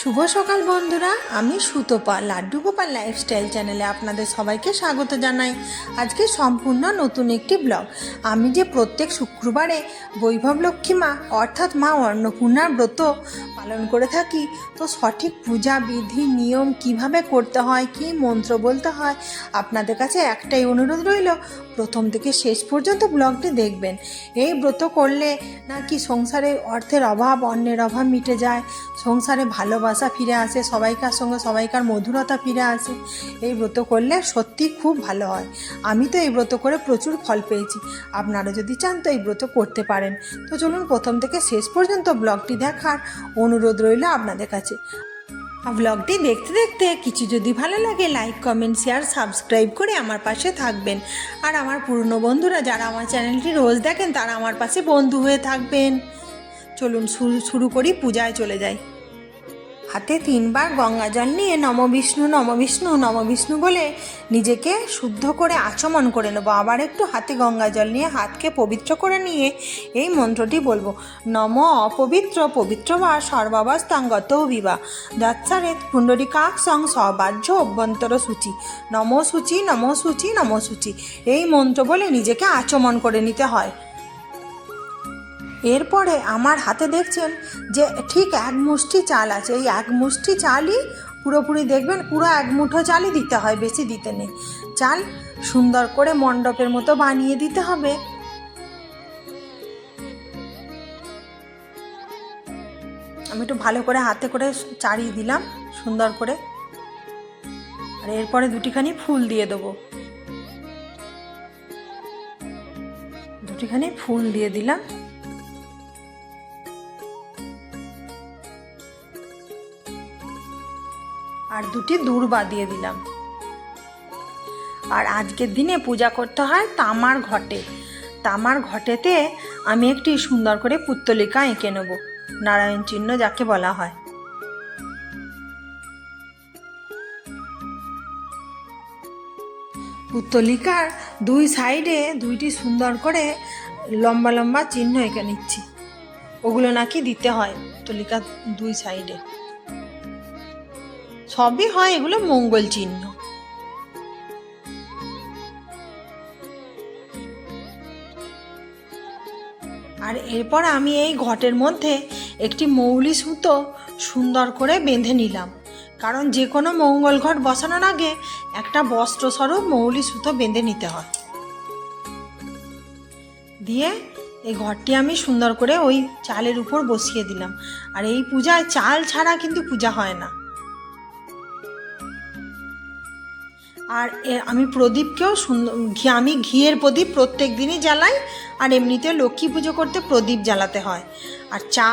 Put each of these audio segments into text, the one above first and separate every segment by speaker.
Speaker 1: শুভ সকাল বন্ধুরা, আমি সুতপা লাড্ডু গোপাল লাইফস্টাইল চ্যানেলে আপনাদের সবাইকে স্বাগত জানাই। আজকে সম্পূর্ণ নতুন একটি ব্লগ আমি যে প্রত্যেক শুক্রবারে বৈভব লক্ষ্মী মা, অর্থাৎ মা অন্নপূর্ণার ব্রত পালন করে থাকি, তো সঠিক পূজা বিধি, নিয়ম কীভাবে করতে হয়, কি মন্ত্র বলতে হয়, আপনাদের কাছে একটাই অনুরোধ রইল প্রথম থেকে শেষ পর্যন্ত ব্লগটি দেখবেন। এই ব্রত করলে নাকি সংসারে অর্থের অভাব অন্যের অভাব মিটে যায়, সংসারে ভালোবাসা ফিরে আসে, সবাইকার সঙ্গে সবাইকার মধুরতা ফিরে আসে। এই ব্রত করলে সত্যি খুব ভালো হয়। আমি তো এই ব্রত করে প্রচুর ফল পেয়েছি। আপনারা যদি চান তো এই ব্রত করতে পারেন। তো চলুন প্রথম থেকে শেষ পর্যন্ত ব্লগটি দেখার অনুরোধ রইল আপনাদের কাছে। ব্লগটি দেখতে দেখতে কিছু যদি ভালো লাগে লাইক কমেন্ট শেয়ার সাবস্ক্রাইব করে আমার পাশে থাকবেন। আর আমার পুরনো বন্ধুরা যারা আমার চ্যানেলটি রোজ দেখেন, তারা আমার পাশে বন্ধু হয়ে থাকবেন। চলুন শুরু করি, পূজায় চলে যাই। হাতে তিনবার গঙ্গা জল নিয়ে নম বিষ্ণু নম বিষ্ণু নম বিষ্ণু বলে নিজেকে শুদ্ধ করে আচমন করে নেব। আবার একটু হাতে গঙ্গা জল নিয়ে হাতকে পবিত্র করে নিয়ে এই মন্ত্রটি বলব। নম অপবিত্র, পবিত্র বা সর্বাবস্থাঙ্গত বিবা যাচ্ছারে পুণ্ডরিকাক সং সবাহ্য অভ্যন্তর সূচি। নম সূচি নম সূচি নম সূচি। এই মন্ত্র বলে নিজেকে আচমন করে নিতে হয়। এরপরে আমার হাতে দেখছেন যে ঠিক এক মুষ্টি চাল আছে। এই এক মুষ্টি চালই পুরোপুরি দেখবেন পুরো এক মুঠো চালই দিতে হয়, বেশি দিতে নেই। চাল সুন্দর করে মণ্ডপের মতো বানিয়ে দিতে হবে। আমি একটু ভালো করে হাতে করে চাড়িয়ে দিলাম, সুন্দর করে। আর এরপরে দুটিখানি ফুল দিয়ে দেবো। দুটিখানি ফুল দিয়ে দিলাম। আর দুটি দূর্বা দিয়ে দিলাম। আর আজকের দিনে পূজা করতে হয় তামার ঘটে। তামার ঘটেতে আমি একটি সুন্দর করে পুত্তলিকা এঁকে নেব, নারায়ণ চিহ্ন যাকে বলা হয়। পুত্তলিকার দুই সাইডে দুইটি সুন্দর করে লম্বা লম্বা চিহ্ন এঁকে নিচ্ছি। ওগুলো নাকি দিতে হয় পুত্তলিকার দুই সাইডে। সবই হয় এগুলো মঙ্গল চিহ্ন। আর এরপর আমি এই ঘটের মধ্যে একটি মৌলি সুতো সুন্দর করে বেঁধে নিলাম। কারণ যে কোনো মঙ্গল ঘট বসানোর আগে একটা বস্ত্রস্বরূপ মৌলি সুতো বেঁধে নিতে হয়। দিয়ে এই ঘরটি আমি সুন্দর করে ওই চালের উপর বসিয়ে দিলাম। আর এই পূজায় চাল ছাড়া কিন্তু পূজা হয় না। আর আমি প্রদীপকেও সুন্দর আমি ঘিয়ের প্রদীপ প্রত্যেক দিনই জ্বালাই, আর এমনিতে লক্ষ্মী পুজো করতে প্রদীপ জ্বালাতে হয়। আর চা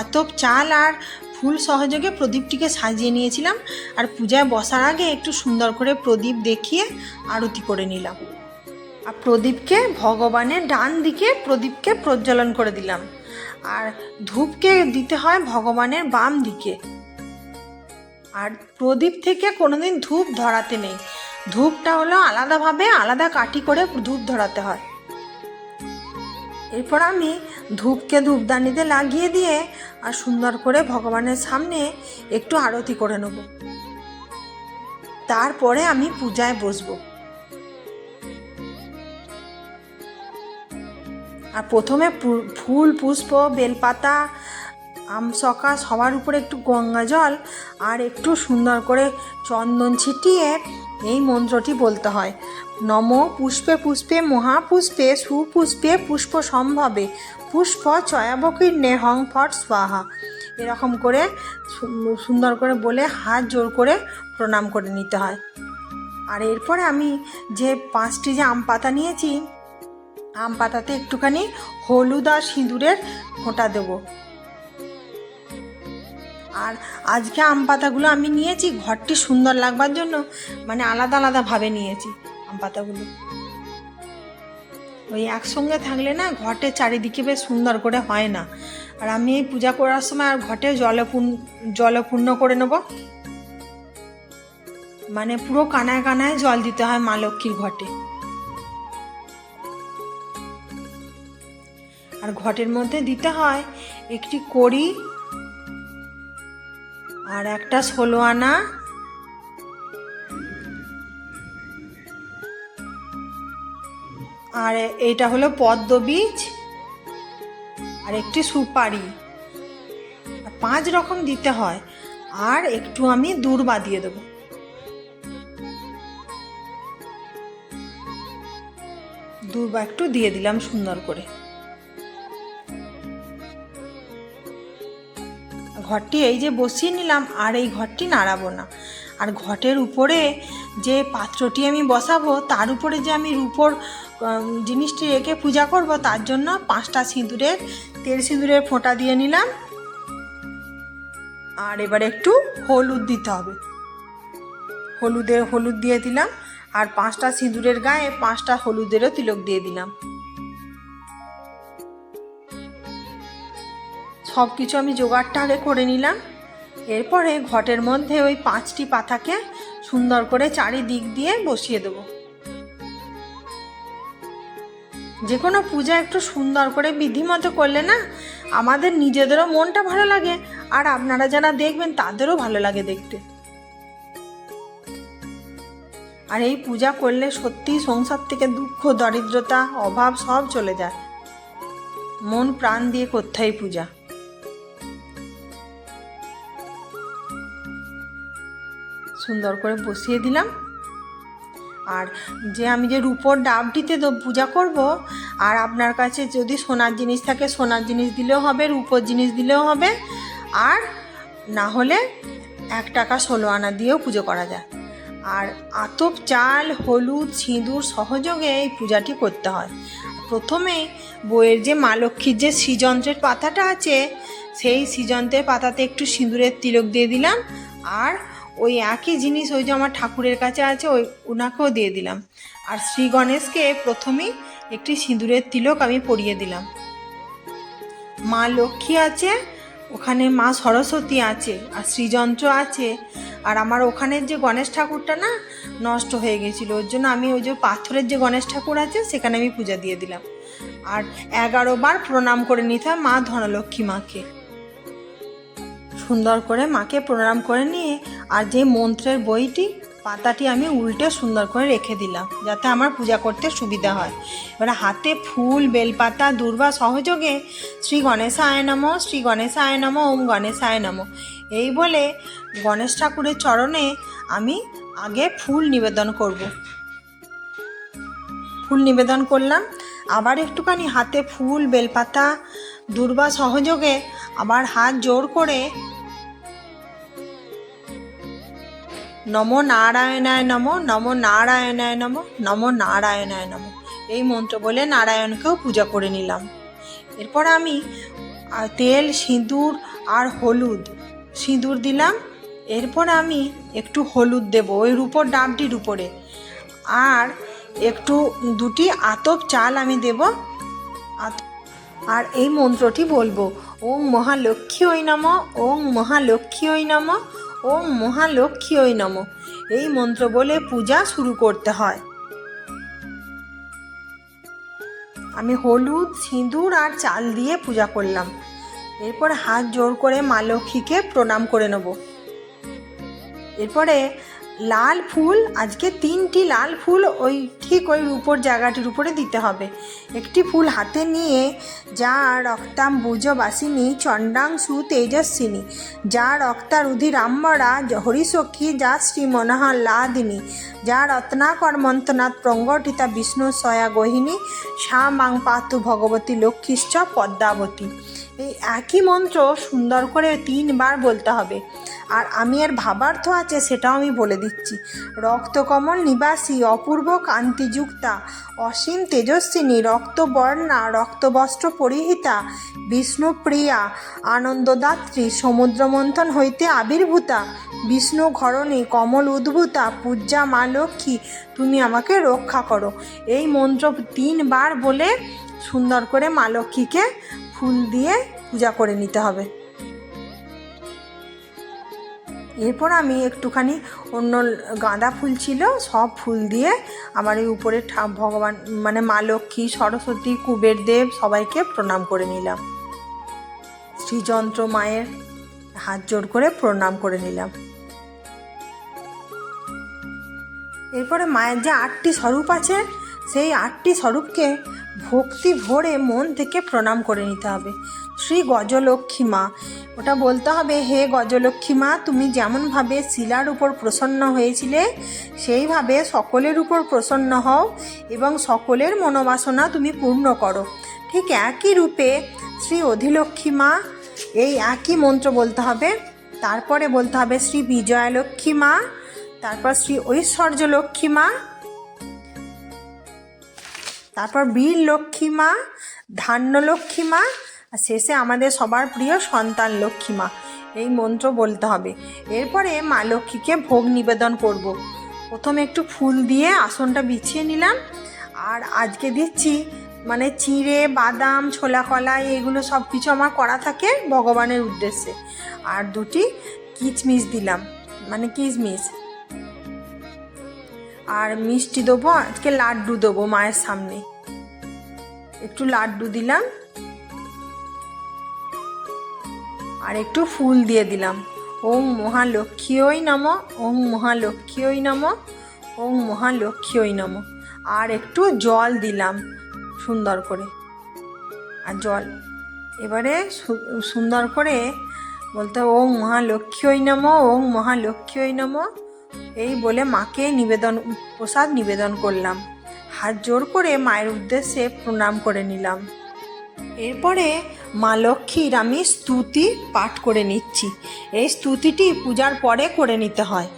Speaker 1: আতপ চাল আর ফুল সহযোগে প্রদীপটিকে সাজিয়ে নিয়েছিলাম, আর পূজায় বসার আগে একটু সুন্দর করে প্রদীপ দেখিয়ে আরতি করে নিলাম। আর প্রদীপকে ভগবানের ডান দিকে প্রদীপকে প্রজ্বলন করে দিলাম, আর ধূপকে দিতে হয় ভগবানের বাম দিকে। আর প্রদীপ থেকে কোনোদিন ধূপ ধরাতে নেই ধূপটা হলো আলাদাভাবে আলাদা কাঠি করে ধূপ ধরাতে হয়। এরপর আমি ধূপকে ধূপদানিতে লাগিয়ে দিয়ে আর সুন্দর করে ভগবানের সামনে একটু আরতি করে নেব। তারপরে আমি পূজায় বসবো। আর প্রথমে ফুল, পুষ্প, বেলপাতা আমসকা সবার উপরে একটু গঙ্গা জল আর একটু সুন্দর করে চন্দন ছিটিয়ে এই মন্ত্রটি বলতে হয়। নম পুষ্পে পুষ্পে মহাপুষ্পে সুপুষ্পে পুষ্প সম্ভবে, পুষ্প চয়াবকীর্ণে হং ফট স্বাহা। এরকম করে সুন্দর করে বলে হাত জোর করে প্রণাম করে নিতে হয়। আর এরপরে আমি যে পাঁচটি যে আম পাতা নিয়েছি, আম পাতাতে একটুখানি হলুদ আর সিঁদুরের ফোঁটা দেবো। আর আজকে আম পাতাগুলো আমি নিয়েছি, ঘরটি সুন্দর লাগবার জন্য মানে আলাদা আলাদাভাবে নিয়েছি আম পাতাগুলো। ওই একসঙ্গে থাকলে না ঘটের চারিদিকে বেশ সুন্দর করে হয় না। আর আমি এই পূজা করার সময় আর ঘটে জলপূর্ণ জলপূর্ণ করে নেব। মানে পুরো কানায় কানায় জল দিতে হয় মা লক্ষ্মীর ঘটে আর ঘটের মধ্যে দিতে হয় একটি কড়ি আর একটা ষোলো আনা। আর এইটা হলো পদ্ম বীজ আর একটি সুপারি। পাঁচ রকম দিতে হয়। আর একটু আমি দূর্বা দিয়ে দেবো। দূর্বা একটু দিয়ে দিলাম সুন্দর করে। ঘরটি এই যে বসিয়ে নিলাম, আর এই ঘরটি নাড়াবো না। আর ঘটের উপরে যে পাত্রটি আমি বসাবো, তার উপরে যে আমি রূপোর জিনিসটি রেখে পূজা করব, তার জন্য পাঁচটা সিঁদুরের, তেল সিঁদুরের ফোঁটা দিয়ে নিলাম। আর এবার একটু হলুদ দিতে হবে। হলুদে হলুদ দিয়ে দিলাম, আর পাঁচটা সিঁদুরের গায়ে পাঁচটা হলুদেরও তিলক দিয়ে দিলাম। সব কিছু আমি জোগাড়টা আগে করে নিলাম। এরপরে ঘটের মধ্যে ওই পাঁচটি পাতাকে সুন্দর করে চারিদিক দিয়ে বসিয়ে দেবো। যে কোনো পূজা একটু সুন্দর করে বিধিমতো করলে না, আমাদের নিজেদেরও মনটা ভালো লাগে, আর আপনারা যারা দেখবেন তাদেরও ভালো লাগে দেখতে। আর এই পূজা করলে সত্যি সংসার থেকে দুঃখ, দরিদ্রতা, অভাব সব চলে যায়। মন প্রাণ দিয়ে করতে হয় পূজা। সুন্দর করে বসিয়ে দিলাম। আর যে আমি যে রূপোর ডাবটিতে পূজা করব, আর আপনার কাছে যদি সোনার জিনিস থাকে, সোনার জিনিস দিলেও হবে, রূপোর জিনিস দিলেও হবে, আর না হলে এক টাকা ষোলো আনা দিয়েও পুজো করা যায়। আর আতপ চাল, হলুদ, সিঁদুর সহযোগে এই পূজাটি করতে হয়। প্রথমে বইয়ের যে মা লক্ষ্মীর যে শ্রীযন্ত্রের পাতাটা আছে, সেই শ্রীযন্ত্রের পাতাতে একটু সিঁদুরের তিলক দিয়ে দিলাম, আর ওই একই জিনিস ওই যে আমার ঠাকুরের কাছে আছে, ওই ওনাকেও দিয়ে দিলাম। আর শ্রী গণেশকে প্রথমেই একটি সিঁদুরের তিলক আমি পরিয়ে দিলাম। মা লক্ষ্মী আছে, ওখানে মা সরস্বতী আছে, আর শ্রীযন্ত্র আছে। আর আমার ওখানের যে গণেশ ঠাকুরটা না, নষ্ট হয়ে গেছিল। ওর জন্য আমি ওই যে পাথরের যে গণেশ ঠাকুর আছে, সেখানে আমি পূজা দিয়ে দিলাম। আর এগারো বার প্রণাম করে নিতে হয় মা ধনলক্ষ্মী মাকে। সুন্দর করে মাকে প্রণাম করে নিয়ে আর যে মন্ত্রের বইটি, পাতাটি আমি উল্টে সুন্দর করে রেখে দিলাম, যাতে আমার পূজা করতে সুবিধা হয়। এবার হাতে ফুল, বেলপাতা, দুর্বা সহযোগে শ্রী গণেশায় নম, শ্রী গণেশায় নম, ওম গণেশায় নম। এই বলে গণেশ ঠাকুরের চরণে আমি আগে ফুল নিবেদন করব। ফুল নিবেদন করলাম, আবার একটুখানি হাতে ফুল, বেলপাতা, দুর্বা সহযোগে আবার হাত জোর করে নম নারায়ণায় নম নম নারায়ণায় নম নম নারায়ণায় নম। এই মন্ত্র বলে নারায়ণকেও পূজা করে নিলাম। এরপর আমি তেল, সিঁদুর আর হলুদ, সিঁদুর দিলাম। এরপর আমি একটু হলুদ দেব, ওই রূপোর ডাবটির উপরে। আর একটু দুটি আতপ চাল আমি দেব। আর এই মন্ত্রটি বলব, ওং মহালক্ষ্মী ওই নম, ওং মহালক্ষ্মী ওই নম ওং মহালক্ষ্মী ওই নম। এই মন্ত্র বলে পূজা শুরু করতে হয়। আমি হলুদ, সিঁদুর আর চাল দিয়ে পূজা করলাম। এরপর হাত জোর করে মা লক্ষ্মীকে প্রণাম করে নেব। এরপরে লাল ফুল, আজকে তিনটি লাল ফুল ওই ঠিক ওই রূপোর জায়গাটির উপরে দিতে হবে। একটি ফুল হাতে নিয়ে যা রক্তাম বুজবাসিনী চণ্ডাংশু তেজস্বিনী, যা রক্তারুধিরাম্বরা হরিসখী যা শ্রী মনোহর লাদিনী, যা রত্নাকর মন্থনাথ প্রঙ্গঠিতা বিষ্ণু সয়া গহিনী, সা মাং পাতু ভগবতী লক্ষ্মীশ্চ পদ্মাবতী। এই একই মন্ত্র সুন্দর করে তিনবার বলতে হবে। আর আমি এর ভাবার্থ আছে সেটাও আমি বলে দিচ্ছি। রক্তকমল নিবাসী, অপূর্ব কান্তিযুক্তা, অসীম তেজস্বিনী, রক্তবর্ণা, রক্তবস্ত্র পরিহিতা, বিষ্ণুপ্রিয়া, আনন্দদাত্রী, সমুদ্রমন্থন হইতে আবির্ভূতা, বিষ্ণু ঘরণী, কমল উদ্ভূতা পূজা মা লক্ষ্মী, তুমি আমাকে রক্ষা করো। এই মন্ত্র তিনবার বলে সুন্দর করে মা লক্ষ্মীকে ফুল দিয়ে পূজা করে নিতে হবে। এরপর আমি একটুখানি অন্য গাঁদা ফুল ছিল, সব ফুল দিয়ে আমার এই উপরে ঠা- ভগবান মানে মা লক্ষ্মী, সরস্বতী, কুবের দেব সবাইকে প্রণাম করে নিলাম। শ্রীযন্ত্র মায়ের হাত জোর করে প্রণাম করে নিলাম। এরপরে মায়ের যে আটটি স্বরূপ আছে, সেই আটটি স্বরূপকে ভক্তি ভরে মন থেকে প্রণাম করে নিতে হবে। শ্রী গজলক্ষ্মী মা, ওটা বলতে হবে, হে গজলক্ষ্মী মা, তুমি যেমনভাবে শিলার উপর প্রসন্ন হয়েছিলে, সেইভাবে সকলের উপর প্রসন্ন হও এবং সকলের মনোবাসনা তুমি পূর্ণ করো। ঠিক একই রূপে শ্রী অধিলক্ষ্মী মা, এই একই মন্ত্র বলতে হবে। তারপরে বলতে হবে শ্রী বিজয়ালক্ষ্মী মা, তারপর শ্রী ঐশ্বর্যলক্ষ্মী মা তারপর বীর লক্ষ্মী মা, ধান্য লক্ষ্মী মা, আর শেষে আমাদের সবার প্রিয় সন্তান লক্ষ্মী মা। এই মন্ত্র বলতে হবে। এরপরে মা লক্ষ্মীকে ভোগ নিবেদন করব। প্রথমে একটু ফুল দিয়ে আসনটা বিছিয়ে নিলাম। আর আজকে দিচ্ছি মানে চিড়ে, বাদাম, ছোলা কলা এগুলো সব কিছু আমার করা থাকে ভগবানের উদ্দেশ্যে। আর দুটি কিচমিচ দিলাম। মানে কিচমিচ। আর মিষ্টি দেবো, আজকে লাড্ডু দেবো মায়ের সামনে। একটু লাড্ডু দিলাম। আর একটু ফুল দিয়ে দিলাম। ওম মহালক্ষ্মী ওই নম, ওং মহালক্ষ্মী ওই নম, ওং মহালক্ষ্মী ওই নম। আর একটু জল দিলাম সুন্দর করে। আর জল। এবারে সুন্দর করে বলতে ওম মহালক্ষ্মী ওই নম ওম মহালক্ষ্মী ওই নম এই বলে মাকে নিবেদন, প্রসাদ নিবেদন করলাম। হাত জোর করে মায়ের উদ্দেশ্যে প্রণাম করে নিলাম। এরপরে মা লক্ষ্মীর আমি স্তুতি পাঠ করে নিচ্ছি। এই স্তুতিটি পূজার পরে করে নিতে হয়।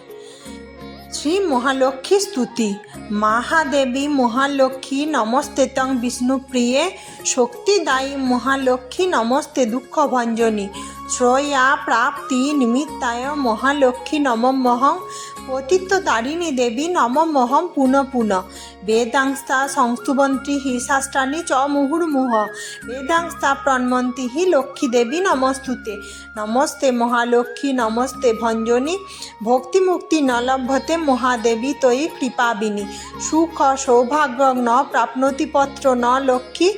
Speaker 1: শ্রী মহালক্ষ্মী স্তুতি। মহাদেবী মহালক্ষ্মী নমস্তে তং বিষ্ণুপ্রিয়ে শক্তিদায়ী মহালক্ষ্মী নমস্তে দুঃখ ভঞ্জনী শ্রয়া প্রাপ্তি নিমিত্তায় মহালক্ষ্মী নমমহং পতিত্ব তারিণী দেবী নমমহং পুনঃ পুনঃ বেদাংস্তা সংস্তুবন্তি হি শাস্ত্রাণি চ মুহুর্মুহ। বেদাংস্তা প্রণমন্তি হি লক্ষ্মী দেবী নমস্তুতে। নমস্তে মহালক্ষ্মী, নমস্তে ভঞ্জনী। ভক্তিমুক্তি ন লভ্যতে মহাদেবী তয়ি কৃপাবিনী। সুখ, সৌভাগ্য ন প্রাপ্নতি পত্র, ন লক্ষ্মী,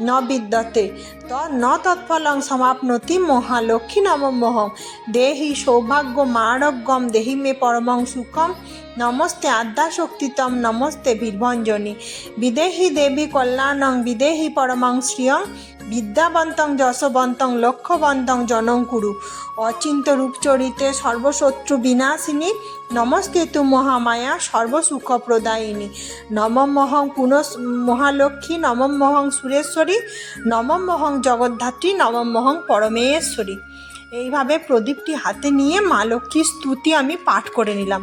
Speaker 1: ন বিদ্যতে। ত, ন তৎফলং সমাপ্নতি মহালক্ষ্মী নমমহং। দেহি সৌভাগ্য মারগ্যম দেহি মে পরমং সুখম। নমস্তে আদ্যাশক্তিতম নমস্তে বীরভঞ্জনী বিদেহি দেবী কল্যাণং, বিদেহি পরমং শ্রিয়ং। বিদ্যাবন্তং যশবন্তং লক্ষ্যবন্তং জনং কুরু অচিন্ত রূপচরিতে সর্বশত্রু বিনাশিনী নমস্তে তু মহামায়া সর্বসুখ প্রদায়িনী নমমহং পুনঃ মহালক্ষ্মী নমমহং সুরেশ্বরী নমমহং জগদ্ধাত্রী নমমহং পরমেশ্বরী। এইভাবে প্রদীপটি হাতে নিয়ে মা লক্ষ্মীর স্তুতি আমি পাঠ করে নিলাম।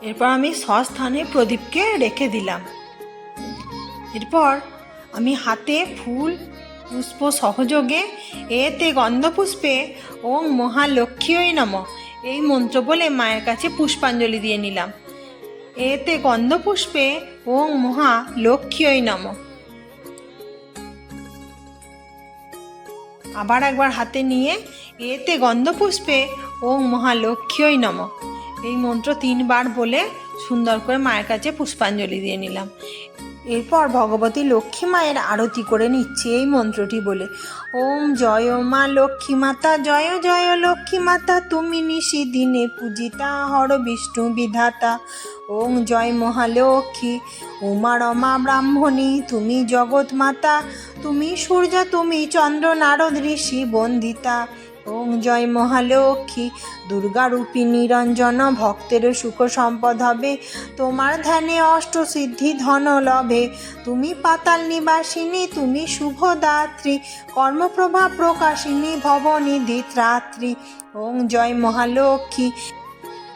Speaker 1: এরপর আমি স্বস্থানে প্রদীপকে রেখে দিলাম। এরপর আমি হাতে ফুল, পুষ্প সহযোগে, এতে গন্ধপুষ্পে, ওং মহালক্ষ্মী নম। এই মন্ত্র বলে মায়ের কাছে পুষ্পাঞ্জলি দিয়ে নিলাম। এতে গন্ধপুষ্পে ওং মহা লক্ষ্মী নম। আবার একবার হাতে নিয়ে, এতে গন্ধপুষ্পে ওং মহালক্ষ্মী নম। এই মন্ত্র তিনবার বলে সুন্দর করে মায়ের কাছে পুষ্পাঞ্জলি দিয়ে নিলাম। এরপর ভগবতী লক্ষ্মী মায়ের আরতি করে নিচ্ছি এই মন্ত্রটি বলে। ওম জয় মা লক্ষ্মী মাতা, জয় জয় লক্ষ্মী মাতা, তুমি নিশি দিনে পূজিতা, হর বিষ্ণু বিধাতা। ওং জয় মহালক্ষ্মী, উমা রমা ব্রাহ্মণী, তুমি জগৎ মাতা তুমি সূর্য, তুমি চন্দ্র, নারদ, ঋষি, বন্দিতা। ওং জয় মহালক্ষ্মী। দুর্গারূপী নিরঞ্জন, ভক্তের সুখ সম্পদ হবে। তোমার ধ্যানে অষ্ট সিদ্ধি ধন লভে। তুমি পাতাল নিবাসিনী, তুমি শুভদাত্রী। কর্মপ্রভা প্রকাশিনী ভবনী ভবনিধি রাত্রি। ওং জয় মহালক্ষ্মী।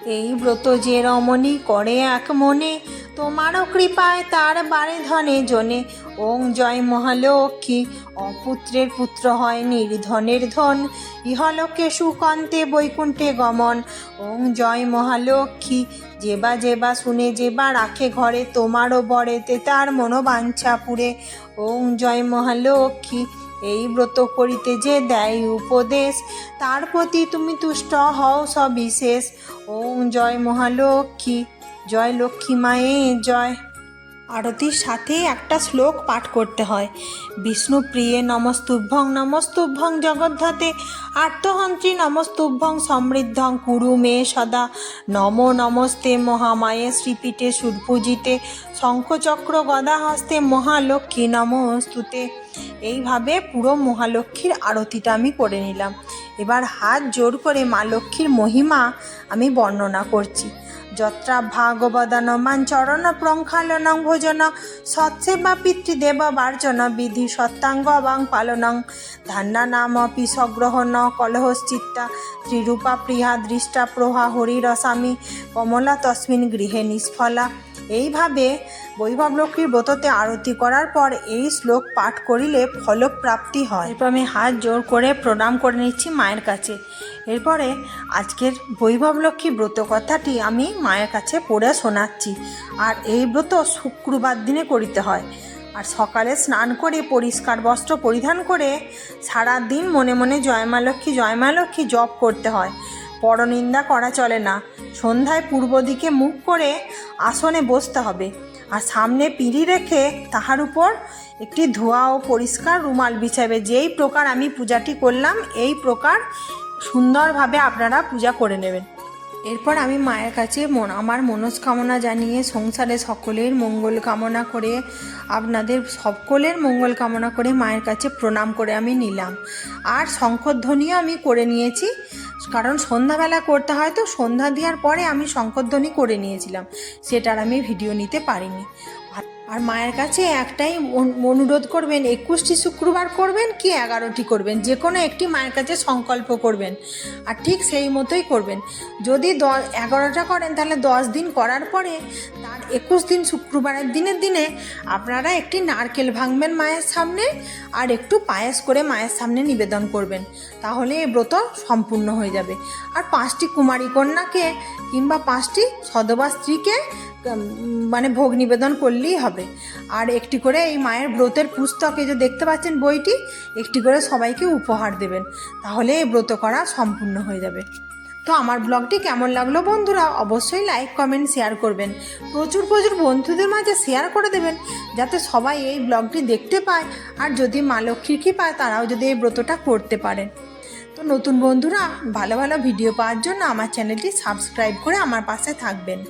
Speaker 1: এই ব্রত যে রমণী করে এক মনে, তোমারও কৃপায় তার বারে ধনে জনে। ওং জয় মহালক্ষ্মী, অপুত্রের পুত্র হয় নির্ধনের ধন। ইহলোকে সুকান্তে বৈকুণ্ঠে গমন। ওং জয় মহালক্ষ্মী, যেবা যেবা শুনে যেবা রাখে ঘরে, তোমারও বরেতে তার মনোবাঞ্ছা পুরে। ওং জয় মহালক্ষ্মী এই ব্রত করিতে যে দেয় উপদেশ, তার প্রতি তুমি তুষ্ট হও সবিশেষ। ওম জয় মহালক্ষ্মী, জয় লক্ষ্মী মায়ে জয়। আরতির সাথে একটা শ্লোক পাঠ করতে হয়। বিষ্ণুপ্রিয়ে নমস্তুভ্যং নমস্তুভ্যং জগদ্ধাতে, আর্তহন্ত্রী নমস্তুভ্যং সমৃদ্ধং কুরু মে সদা। নমো নমস্তে মহামায়ে শ্রীপীঠে সুরপূজিতে, শঙ্খচক্র গদা হস্তে মহালক্ষ্মী নমস্তুতে। এইভাবে পুরো মহালক্ষ্মীর আরতিটা আমি করে নিলাম। এবার হাত জোর করে মা লক্ষ্মীর মহিমা আমি বর্ণনা করছি। যত্রা ভাগবদন মাঞ্চরণ প্রঙ্খালনং ভোজন সৎসেবা পিতৃদেব বার্জন বিধি সত্যাঙ্গ বাং পালনং। ধান্না নাম পিসগ্রহণ কলহশ্চিত্তা ত্রিরূপা প্রিয়া দৃষ্টা প্রহা হরিরসামি। কমলা তস্মিন গৃহে নিষ্ফলা। এইভাবে বৈভব লক্ষ্মীর ব্রততে আরতি করার পর এই শ্লোক পাঠ করিলে ফলপ্রাপ্তি হয়। এরপর আমি হাত জোর করে প্রণাম করে নিচ্ছি মায়ের কাছে। এরপরে আজকের বৈভব লক্ষ্মী ব্রত কথাটি আমি মায়ের কাছে পড়ে শোনাচ্ছি। আর এই ব্রত শুক্রবার দিনে করিতে হয়। আর সকালে স্নান করে পরিষ্কার বস্ত্র পরিধান করে সারা দিন মনে মনে জয়মা লক্ষ্মী জয়মা লক্ষ্মী জপ করতে হয়। পরনিন্দা করা চলে না। সন্ধ্যায় পূর্ব দিকে মুখ করে আসনে বসতে হবে আর সামনে পিঁড়ি রেখে তাহার উপর একটি ধোয়া ও পরিষ্কার রুমাল বিছাবে যেই প্রকার আমি পূজাটি করলাম, এই প্রকার সুন্দরভাবে আপনারা পূজা করে নেবেন। এরপর আমি মায়ের কাছে মন আমার মনস্কামনা জানিয়ে সংসারে সকলের মঙ্গল কামনা করে, আপনাদের সকলের মঙ্গল কামনা করে মায়ের কাছে প্রণাম করে আমি নিলাম। আর শঙ্খধ্বনিও আমি করে নিয়েছি। কারণ সন্ধ্যাবেলা করতে হয় তো সন্ধ্যা দেওয়ার পরে আমি শঙ্করধ্বনি করে নিয়েছিলাম। সেটার আমি ভিডিও নিতে পারিনি। আর- মায়ের কাছে একটাই অনু- অনুরোধ করবেন, একুশটি শুক্রবার করবেন কি এগারোটি করবেন যে কোনো একটি মায়ের কাছে সংকল্প করবেন। আর ঠিক সেই মতোই করবেন। যদি দ, এগারোটা করেন, তাহলে দশ দিন করার পরে তার একুশ দিন শুক্রবারের দিনের দিনে আপনারা একটি নারকেল ভাঙবেন মায়ের সামনে আর একটু পায়েস করে মায়ের সামনে নিবেদন করবেন। তাহলে এই ব্রত সম্পূর্ণ হয়ে যাবে। আর পাঁচটি কুমারী কন্যাকে কিংবা পাঁচটি সদবা স্ত্রীকে মানে ভোগ নিবেদন করলেই হবে। আর একটি করে এই মায়ের ব্রতের পুস্তকে যে দেখতে পাচ্ছেন বইটি, একটি করে সবাইকে উপহার দেবেন। তাহলে এই ব্রত করা সম্পূর্ণ হয়ে যাবে। তো আমার ব্লগটি কেমন লাগল বন্ধুরা, অবশ্যই লাইক, কমেন্ট, শেয়ার করবেন। প্রচুর প্রচুর বন্ধুদের মাঝে শেয়ার করে দেবেন, যাতে সবাই এই ব্লগটি দেখতে পায়। আর যদি মা লক্ষ্মীর কী পায় তারাও যদি এই ব্রতটা করতে পারেন। তো নতুন বন্ধুরা, ভালো ভালো ভিডিও পাওয়ার জন্য আমার চ্যানেলটি সাবস্ক্রাইব করে আমার পাশে থাকবেন।